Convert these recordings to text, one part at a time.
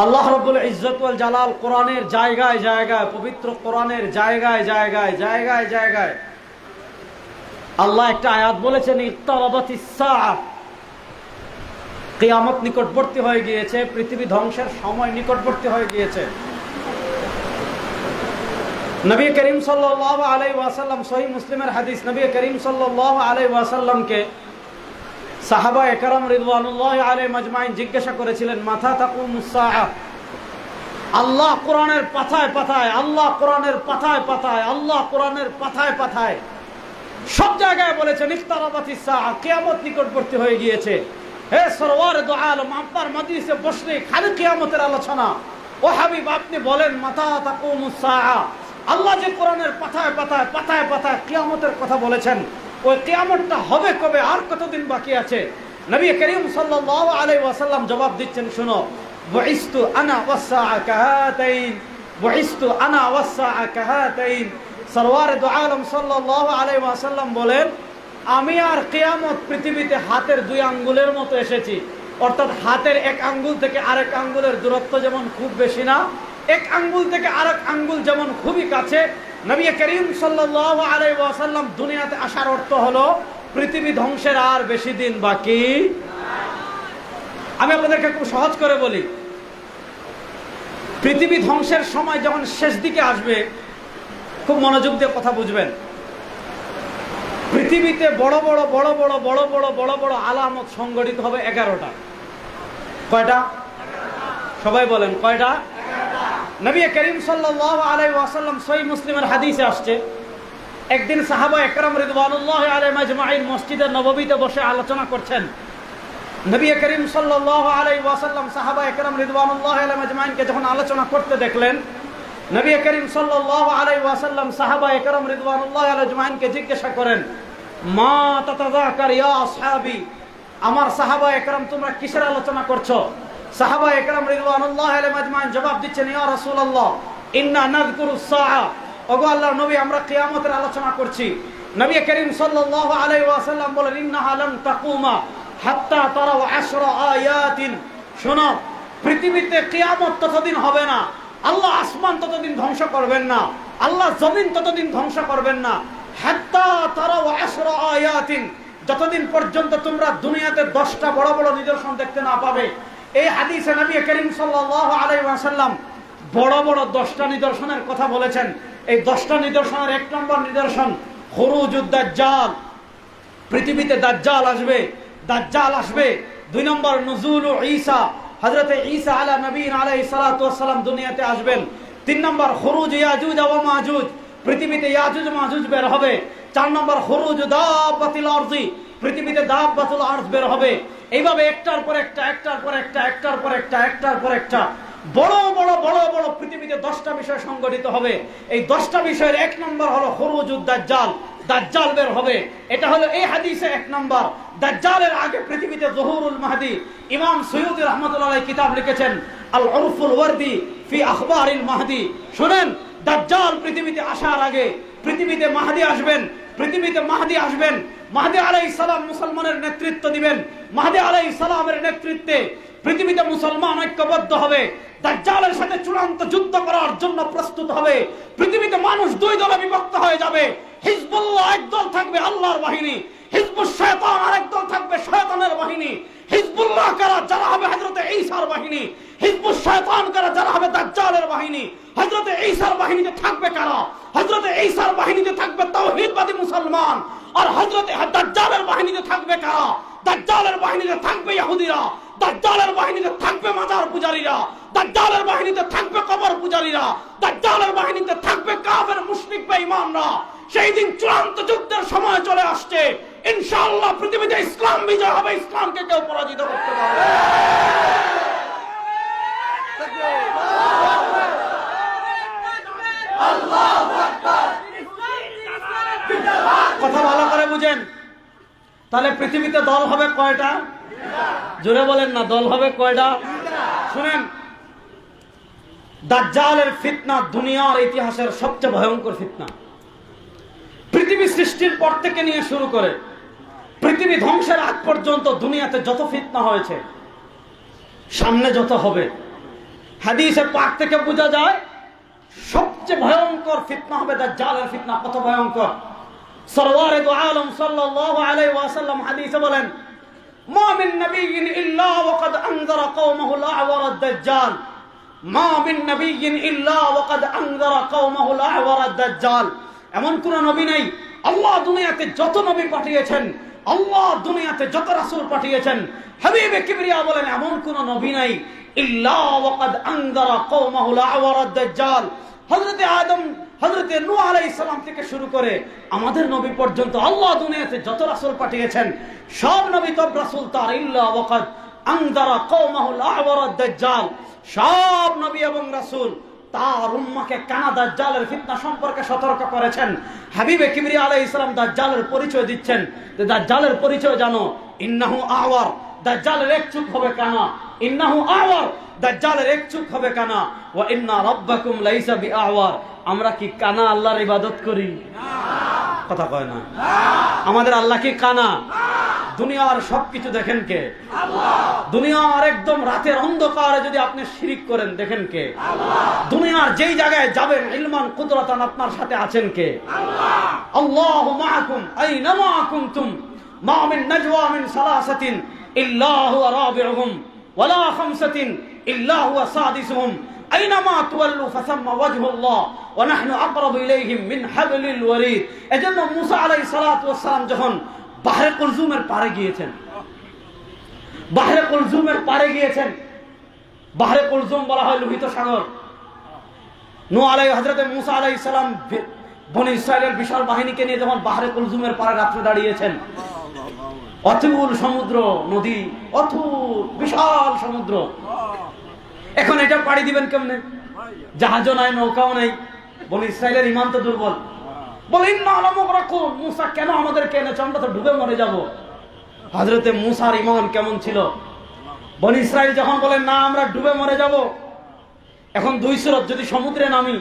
আল্লাহ রব্বুল ইজ্জতুল জালাল কোরআনের জায়গায় জায়গায়, পবিত্র কোরআনের জায়গায় জায়গায় জায়গায় জায়গায়। আল্লাহ একটা আয়াত বলেছেন কিয়ামত নিকটবর্তী হয়ে গিয়েছে, পৃথিবী ধ্বংসের সময় নিকটবর্তী হয়ে গিয়েছে। নবী করিম সাল্লাল্লাহু আলাইহি ওয়াসাল্লাম, সহিহ মুসলিমের হাদিস, নবী করিম সাল্লাল্লাহু আলাইহি ওয়াসাল্লামকে সাহাবা একরাম রিদওয়ানুল্লাহ আলাইহি মাজমাইন জিজ্ঞাসা করেছিলেন, মাথা তাকুমুস সাআহ আল্লাহ কোরআনের পাথায় পাথায় আল্লাহ কোরআনের পাথায় পাথায় আল্লাহ কোরআনের পাথায় পাথায় সব জায়গায় বলেছেন ইফতারাবাতিস সাআহ কিয়ামত নিকটবর্তী হয়ে গিয়েছে। হে সরওয়ার দো আলম, আপনার মজলিসে বসলে খালি কিয়ামতের আলোচনা। ও হাবিব, আপনি বলেন, মাথা তাকুমুস সাআহ আল্লাহ যে কোরআনের পাতায় পাতায় পাতায় পাতায় কিয়ামতের কথা বলেছেন। ওই কিয়ামতটা হবে কবে? আর কতদিন বাকি আছে? নবী করিম সাল্লাল্লাহু আলাইহি ওয়াসাল্লাম জবাব দিচ্ছেন, শুনো, বুইস্তু আনা ওয়াসসাআ কাহাতাইন বুইস্তু আনা ওয়াসসাআ কাহাতাইন সরওয়ার দো আলম সাল্লাল্লাহু আলাইহি ওয়াসাল্লাম বলেন, আমি আর কিয়ামত পৃথিবীতে হাতের দুই আঙ্গুলের মতো এসেছি। অর্থাৎ হাতের এক আঙ্গুল থেকে আরেক আঙ্গুলের দূরত্ব যেমন খুব বেশি না, এক আঙ্গুল থেকে আরেক আঙ্গুল যেমন খুবই কাছে নবী করিম সাল্লাল্লাহু আলাইহি ওয়াসাল্লাম দুনিয়াতে আসার অর্থ হলো, পৃথিবী ধ্বংসের আর বেশি দিন বাকি আমি আপনাদেরকে খুব সহজ করে বলি। পৃথিবী ধ্বংসের সময় যখন শেষ দিকে আসবে, খুব মনোযোগ দিয়ে কথা বুঝবেন। পৃথিবীতে বড় বড় বড় বড় বড় বড় বড় বড় আলামত সংগঠিত হবে এগারোটা। কয়টা? সবাই বলেন, কয়টা? নবী করিম সাল্লাল্লাহু আলাইহি ওয়াসাল্লাম সহিহ মুসলিমের হাদিসে আসছে, একদিন সাহাবা একরাম রিদওয়ানুল্লাহ আলাইহিম আজমাইন মসজিদের নববীতে বসে আলোচনা করছেন। নবী করিম সাল্লাল্লাহু আলাইহি ওয়াসাল্লাম সাহাবা একরাম রিদওয়ানুল্লাহ আলাইহিম আজমাইনকে যখন আলোচনা করতে দেখলেন, নবী করিম সাল্লাল্লাহু আলাইহি ওয়াসাল্লাম সাহাবা একরাম রিদওয়ানুল্লাহ আলাইহিম আজমাইনকে জিজ্ঞাসা করেন, মা তাতাযাকার ইয়া আসহাবি? আমার সাহাবা একরম, তোমরা কিসের আলোচনা করছ? সাহাবা একরাম রিদওয়ানুল্লাহ আলাইহিম আজমাইন জবাব দিচ্ছেন, ইয়া রাসূলুল্লাহ, ইন্না নাযকুরুস সাআ। ওগো আল্লাহর নবী, আমরা কিয়ামতের আলোচনা করছি। নবী করিম সাল্লাল্লাহু আলাইহি ওয়াসাল্লাম বলেন, ইন্নাহা লাম তাকুমা হাত্তা তারাও আশরা আয়াতিন। শোনো, পৃথিবীতে কিয়ামত ততদিন হবে না। আল্লাহ আসমান ততদিন ধ্বংস করবেন না। আল্লাহ জমিন ততদিন ধ্বংস করবেন না। হাত্তা তারাও আশরা আয়াতিন। যতদিন পর্যন্ত তোমরা দুনিয়াতে দশটা বড় বড় নিদর্শন দেখতে না পাবে এই হাদিসে নবী করিম ওয়াসাল্লাম বড় বড় দশটা নিদর্শনের কথা বলেছেন। এই দশটা নিদর্শনের এক নম্বর নিদর্শন খরুজুদ্দাজ্জাল পৃথিবীতে দাজ্জাল আসবে দাজ্জাল আসবে। দুই নম্বর নজুল ঈসা, হযরতে ঈসা আলা নবীন আলাইহিস সালাতু ওয়াস দুনিয়াতে আসবেন। তিন নম্বর খরুজ ইয়াজুজ ওয়া মাজুজ পৃথিবীতে ইয়াজুজ মাজুজ বের হবে। চার নম্বর খরুজ দাব্বাতিল আরজি পৃথিবীতে দাব্বাতুল আরজ বের হবে। এইভাবে একটার পর একটা, একটার পর একটা, একটার পর একটা, একটার পর একটা। বড় বড় বড় বড় পৃথিবীতে দশটা বিষয় সংগঠিত হবে। এই দশটা বিষয়ের এক নম্বর হলো খরুজুদ দাজ্জাল। দাজ্জাল বের হবে। এটা হলো এই হাদিসে এক নম্বর। দাজ্জালের আগে পৃথিবীতে জহুরুল মাহদি ইমাম সৈয়দ রহমতুল্লাহ কিতাব লিখেছেন, আল উরফুল ওয়ার্দি ফি আখবারিল মাহদি। শুনেন, দাজ্জাল পৃথিবীতে আসার আগে পৃথিবীতে মাহদি আসবেন, পৃথিবীতে মাহদি আসবেন মাহদি আলাই সালাম মুসলমানের নেতৃত্ব দিবেন। মাহদি আলাই সালামের নেতৃত্বে পৃথিবীতে মুসলমান ঐক্যবদ্ধ হবে। দাজ্জালের সাথে চূড়ান্ত যুদ্ধ করার জন্য প্রস্তুত হবে। পৃথিবীতে মানুষ দুই দলে বিভক্ত হয়ে যাবে। হিজবুল্লাহ থাকবে আল্লাহর বাহিনী। হিজবুল শয়তান আরেক দল থাকবে শয়তানের বাহিনী। হিজবুল্লাহ কারা, যারা হবে হযরতে ঈসার বাহিনী। হিজবুল শয়তান কারা, যারা হবে দাজ্জালের বাহিনী। হযরতে ঈসার বাহিনীতে থাকবে কারা? হযরতে ঈসার বাহিনীতে থাকবে তাওহীদবাদী মুসলমান। আর হজরতে দাজ্জালের বাহিনীতে থাকবে কারা? দাজ্জালের বাহিনীতে থাকবে ইহুদিরা। দাজ্জালের বাহিনীতে থাকবে মাজার পূজারীরা। দাজ্জালের বাহিনীতে থাকবে কবর পূজারীরা। দাজ্জালের বাহিনীতে থাকবে কাফের, মুশরিক, বেঈমানরা। সেই দিন চূড়ান্ত যুদ্ধের সময় চলে আসছে। ইনশাআল্লাহ পৃথিবীতে ইসলাম বিজয় হবে ইসলামকে কেউ পরাজিত করতে পারবে না। কথা ভালো করে বুঝেন তাহলে পৃথিবীতে দল হবে কয়টা? জোরে বলেন না, দল হবে কয়টা? শুনেন, দাজ্জালের ফিতনা দুনিয়ার ইতিহাসের সবচেয়ে ভয়ঙ্কর ফিতনা। পৃথিবী সৃষ্টির পর থেকে নিয়ে শুরু করে, পৃথিবী ধ্বংসের আগ পর্যন্ত দুনিয়াতে যত ফিতনা হয়েছে, সামনে যত হবে, হাদিসে পাক থেকে বোঝা যায়, সবচেয়ে ভয়ঙ্কর ফিতনা হবে দাজ্জালের ফিতনা। কত ভয়ঙ্কর? সরওয়ারে দু আলম সাল্লাল্লাহু আলাইহি ওয়াসাল্লাম হাদিসে বলেন মা মিন নাবিয়্যিন ইল্লা ওয়াকাদ আনযারা কওমাহু আল-আ'ওয়ার আদ-দাজ্জাল। মা মিন নাবিয়্যিন ইল্লা ওয়াকাদ আনযারা কওমাহু আল-আ'ওয়ার আদ-দাজ্জাল। এমন কোন নবী নেই, আল্লাহ দুনিয়াতে যত নবী পাঠিয়েছেন, আল্লাহ দুনিয়াতে যত রাসূল পাঠিয়েছেন, হাবিবে কিবরিয়া বলেন, এমন কোন নবী নাই, ইল্লা ওয়াকাদ আনযারা কওমাহু আল-আ'ওয়ার আদ-দাজ্জাল। হযরতে আদম হযরতে নূহ আলাইহিস সালাম থেকে শুরু করে আমাদের নবী পর্যন্ত আল্লাহ দুনিয়াতে যত রাসূল পাঠিয়েছেন, সব নবী তব রাসূল তার ইল্লা ওয়াকাদ আনযারা কওমাহু আল-আ'ওয়ার আদ-দাজ্জাল। সব নবী এবং রাসূল তার উম্মাকে কানা দাজ্জালের ফিতনা সম্পর্কে সতর্ক করেছেন। হাবিবে কিবরি আলাইহিস সালাম দাজ্জালের পরিচয় দিচ্ছেন। দাজ্জালের পরিচয় জানো, ইন্নাহু আওয়ার। দাজ্জালের এক চুপ হবে কানা। ইন্নাহু আওয়ার। দাজ্জালের এক চুপ হবে কানা। ওয়া ইন্না রাব্বাকুম লাইসা বিআওয়ার। আমরা কি কানা আল্লাহর ইবাদত করি? কথা কয় না। আমাদের আল্লাহ কি কানা? দুনিয়ার সবকিছু দেখেন কে? দুনিয়ার একদম রাতের অন্ধকারে যদি আপনি শিরিক করেন, দেখেন কে? দুনিয়ার যেই জায়গায় যাবেন, ইলমান কুদরতান আপনার সাথে আছেন কে? আল্লাহু মাআকুম আইনামা কুনতুম। মা মিন নাজওয়া মিন সালাসাতিন। ইল্লাহু রাবিউহুম ওয়ালা খামসাতিন ইল্লাহু সাদিসুহুম। আইনামা ওয়াজহুল্লাহ ওয়া নাহনু আকরাবু ইলাইহিম মিন হাবলিল ওয়ারিদ। এজন্য আলাইহিস সালাতু ওয়াস সালাম যখন বাহরে কুলজুমের পারে গিয়েছেন, বাহরে কুলজুমের পারে গিয়েছেন, বাহরে কুলজুম বলা হয় লোহিত সাগর। নু আলাই হজরতে মুসা আলাই বিশাল বাহিনীকে নিয়ে যখন বাহরে কুলজুমের পারে রাত্রে দাঁড়িয়েছেন অতুল সমুদ্র নদী অথুল বিশাল সমুদ্র। এখন এটা পাড়ি দিবেন কেমনে? জাহাজও নাই, নৌকাও নাই। বলে, ইসরায়েলের ইমান তো দুর্বল। বলে মুসা, কেন আমাদেরকে এনেছে? আমরা তো ডুবে মরে যাব। হজরতে মুসার ইমান কেমন ছিল? বনি ইসরায়েল যখন বলেন না, আমরা ডুবে মরে যাব, এখন দুই সুরত যদি সমুদ্রে নামি,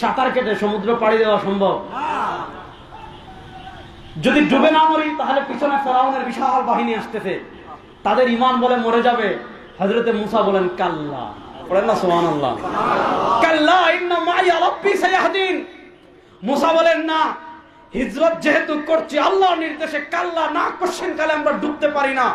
সাঁতার কেটে সমুদ্র পাড়ি দেওয়া সম্ভব। যদি ডুবে না মরি, তাহলে পিছনে ফেরাউনের বিশাল বাহিনী আসতেছে। তাদের ইমান বলে মরে যাবে। হজরতে মুসা বলেন, কাল্লা। পড়েন না সোহান আল্লাহ কাল্লা, ইন্না মাই রব্বি সায়াহদিন। মুসা বলেন, না, হিজরত যেহেতু করছি আল্লাহ নির্দেশে কাল্লা না কোশ্চেন কালে আমরা ডুবতে পারি না।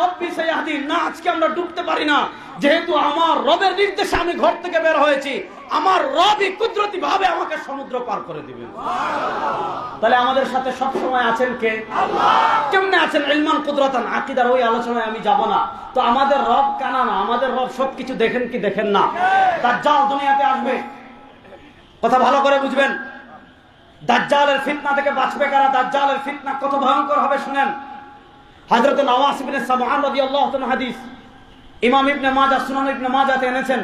রব্বি না আজকে আমরা ডুবতে পারি না। যেহেতু আমার রবের নির্দেশে আমি ঘর থেকে বের হয়েছি আমার রবই কুদরতি ভাবে আমাকে সমুদ্র পার করে দিবেন। তাহলে আমাদের সাথে সব সময় আছেন কে? কেমনে আছেন? ইলমান কুদরতান আকিদার ওই আলোচনায় আমি যাব না। তো আমাদের রব কানা না আমাদের রব সবকিছু দেখেন কি দেখেন না। তার জাল দুনিয়াতে আসবে। কথা ভালো করে বুঝবেন। দাজ্জালের ফিতনা থেকে বাঁচবে কারা? দাজ্জালের ফিতনা কত ভয়ঙ্কর হবে শুনেন। হযরত নওয়াস ইবনে সামআন রাদিয়াল্লাহু তাআলা হাদিস। ইমাম ইবনে মাজাহ, সুনান ইবনে মাজাহতে এনেছেন।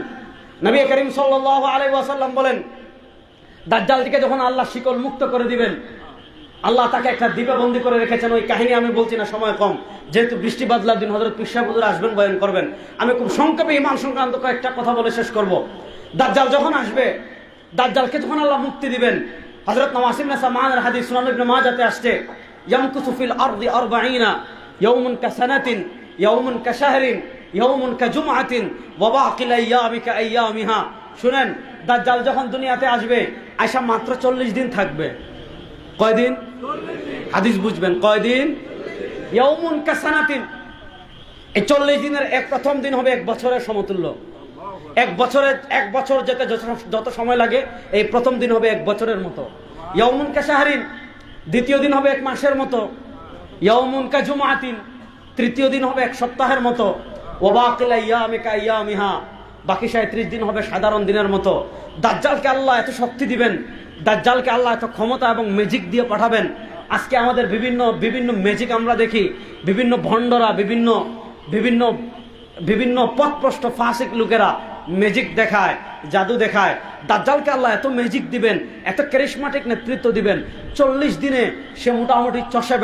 নবী করিম সাল্লাল্লাহু আলাইহি ওয়াসাল্লাম বলেন দাজ্জাল থেকে যখন আল্লাহ শিকল মুক্ত করে দিবেন, আল্লাহ তাকে একটা দ্বীপে বন্দি করে রেখেছেন। ওই কাহিনী আমি বলছি না, সময় কম। যেহেতু বৃষ্টি বাদলার দিন হজরত পিসাবুদুর আসবেন, বয়ান করবেন। আমি খুব সংক্ষেপে ইমান সংক্রান্ত কয়েকটা কথা বলে শেষ করব। দাজ্জাল যখন আসবে, দাজ্জালকে যখন আল্লাহ মুক্তি দিবেন হজরত নওয়াসিম নাসা মানের হাদিস, সুনান ইবনে মাজাতে আসছে, ইয়ামকুসু ফিল আরদি আরবাঈনা। কাসানাতিন ইয়াউমুন কাশাহরিন ইয়াউমুন কাজুমআতিন ওয়া বাকিল আইয়ামি কাআইয়ামিহা শুনেন, দাজ্জাল যখন দুনিয়াতে আসবে আয়সা মাত্র চল্লিশ দিন থাকবে। কয়দিন? হাদিস বুঝবেন, কয়দিন? ইয়াউমুন কাসানাতিন এই চল্লিশ দিনের এক প্রথম দিন হবে এক বছরের সমতুল্য। এক বছরের, এক বছর যেতে যত- সময় লাগে, এই প্রথম দিন হবে এক বছরের মতো। ইয়াউমুন কাশাহরিন দ্বিতীয় দিন হবে এক মাসের মতো। তৃতীয় দিন হবে এক সপ্তাহের মতো। ইয়ামিকা ইয়ামিহা। বাকি সাঁত্রিশ দিন হবে সাধারণ দিনের মতো। দাজ্জালকে আল্লাহ এত শক্তি দিবেন। দাজ্জালকে আল্লাহ এত ক্ষমতা এবং ম্যাজিক দিয়ে পাঠাবেন। আজকে আমাদের বিভিন্ন বিভিন্ন ম্যাজিক আমরা দেখি। বিভিন্ন ভণ্ডরা, বিভিন্ন বিভিন্ন বিভিন্ন পথপ্রষ্ট ফাসিক লোকেরা ম্যাজিক দেখায়, জাদু দেখায়। দাজ্জালকে আল্লাহ এত ম্যাজিক দিবেন, এত ক্যারিসমাটিক নেতৃত্ব দিবেন। চল্লিশ দিনে সে মোটামুটি চষে